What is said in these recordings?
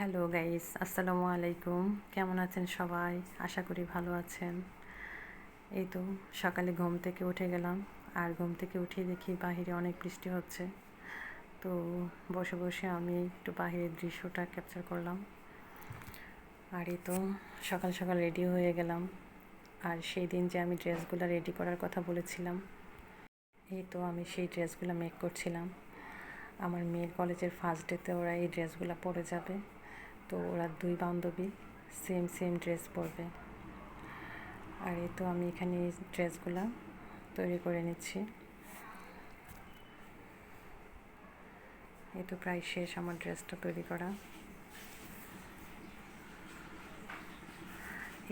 Hello guys আসসালামু আলাইকুম কেমন আছেন সবাই? আশা করি ভালো আছেন। এই তো সকালে ঘুম থেকে উঠে গেলাম। আর ঘুম থেকে উঠে দেখি বাহিরে অনেক বৃষ্টি হচ্ছে। তো বসে বসে আমি একটু বাহিরের দৃশ্যটা ক্যাপচার করলাম। আর এই তো সকাল সকাল রেডি হয়ে গেলাম। আর সেই দিন যে আমি ড্রেসগুলো রেডি করার কথা বলেছিলাম, এই তো আমি সেই ড্রেসগুলো মেক করছিলাম। আমার মেয়ের কলেজের ফার্স্ট ডেতে ওরা এই ড্রেসগুলো পরে যাবে। তো ওরা দুই বান্ধবী সেম সেম ড্রেস পরবে। আর এই তো আমি এখানে ড্রেসগুলো তৈরি করে নিচ্ছি। এই তো প্রায় শেষ আমার ড্রেসটা তৈরি করা।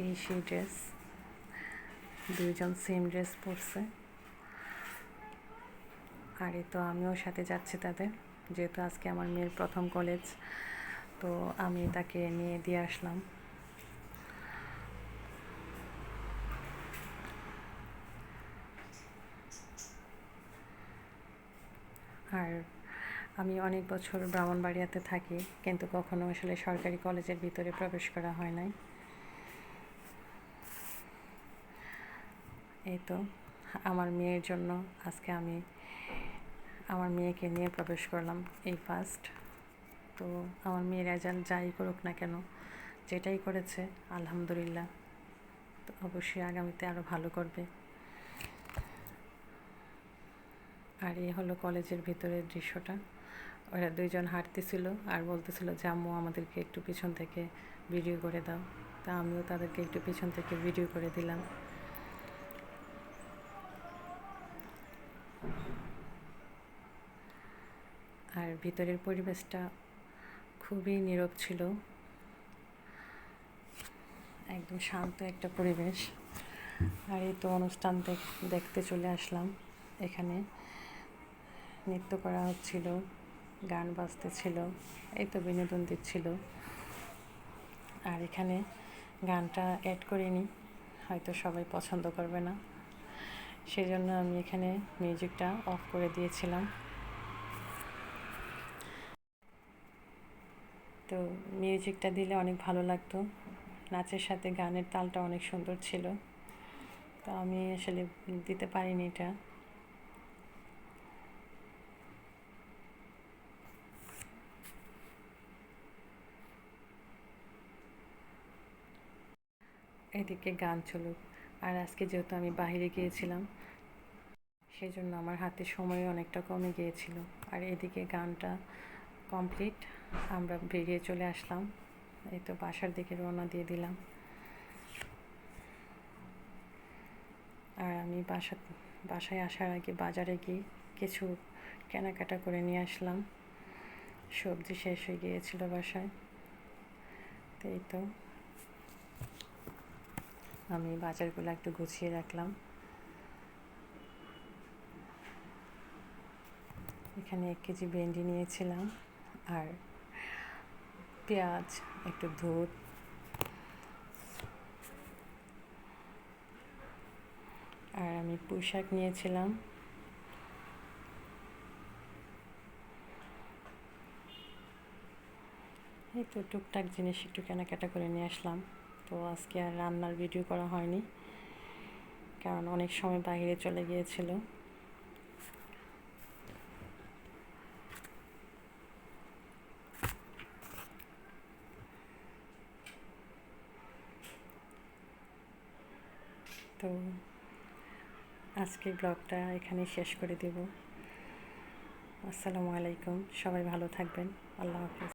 এই সেই ড্রেস দুইজন সেম ড্রেস পরছে। আর এই তো আমিও সাথে যাচ্ছি তাদের, যেহেতু আজকে আমার মেয়ের প্রথম কলেজ তো আমি তাকে নিয়ে দিয়ে আসলাম। আর আমি অনেক বছর ব্রাহ্মণবাড়িয়াতে থাকি, কিন্তু কখনো আসলে সরকারি কলেজের ভিতরে প্রবেশ করা হয় নাই। এই তো, আমার মেয়ের জন্য আজকে আমি আমার মেয়েকে নিয়ে প্রবেশ করলাম, এই ফার্স্ট তো আমার মেয়ের রেজাল্ট যাই করুক না কেন, যেটাই করেছে, আলহামদুলিল্লাহ। তো অবশ্যই আগামীতে আরও ভালো করবে। আর এ হলো কলেজের ভিতরের দৃশ্যটা। ওরা দুইজন হাঁটতেছিল আর বলতেছিল যে আম্মু আমাদেরকে একটু পিছন থেকে ভিডিও করে দাও। তা আমিও তাদেরকে একটু পিছন থেকে ভিডিও করে দিলাম। আর ভিতরের পরিবেশটা খুবই নীরব ছিল। একদম শান্ত একটা পরিবেশ। আর এই তো অনুষ্ঠান দেখতে চলে আসলাম। এখানে নৃত্য করা হচ্ছিল, গান বাজতেছিল এই তো বিনোদন দিচ্ছিল। আর এখানে গানটা অ্যাড করিনি, হয়তো সবাই পছন্দ করবে না। সেজন্য আমি এখানে মিউজিকটা অফ করে দিয়েছিলাম। তো মিউজিকটা দিলে অনেক ভালো লাগতো। নাচের সাথে গানের তালটা অনেক সুন্দর ছিল। তো আমি আসলে দিতে পারিনি এটা। এদিকে গান চলুক। আর আজকে যেহেতু আমি বাহিরে গিয়েছিলাম সেই জন্য আমার হাতে সময় অনেকটা কমে গিয়েছিল। আর এদিকে গানটা কমপ্লিট আমরা বেরিয়ে চলে আসলাম। এই তো বাসার দিকে রওনা দিয়ে দিলাম। আর আমি বাসা, বাসায় আসার আগে বাজারে গিয়ে কিছু কেনাকাটা করে নিয়ে আসলাম। সবজি শেষ হয়ে গিয়েছিল বাসায়। তো এই তো আমি বাজারগুলো একটু গুছিয়ে রাখলাম। এখানে এক কেজি ভেন্ডি নিয়েছিলাম। আর পেঁয়াজ, একটু দুধ। আর আমি পুঁই শাক নিয়েছিলাম। এই তো টুকটাক জিনিস একটু কেনাকাটা করে নিয়ে আসলাম। তো আজকে আর রান্নার ভিডিও করা হয়নি, কারণ অনেক সময় বাইরে চলে গিয়েছিল। তো আজকের ব্লগটা এখানে শেষ করে দেব। আসসালামু আলাইকুম সবাই ভালো থাকবেন আল্লাহ হাফিজ।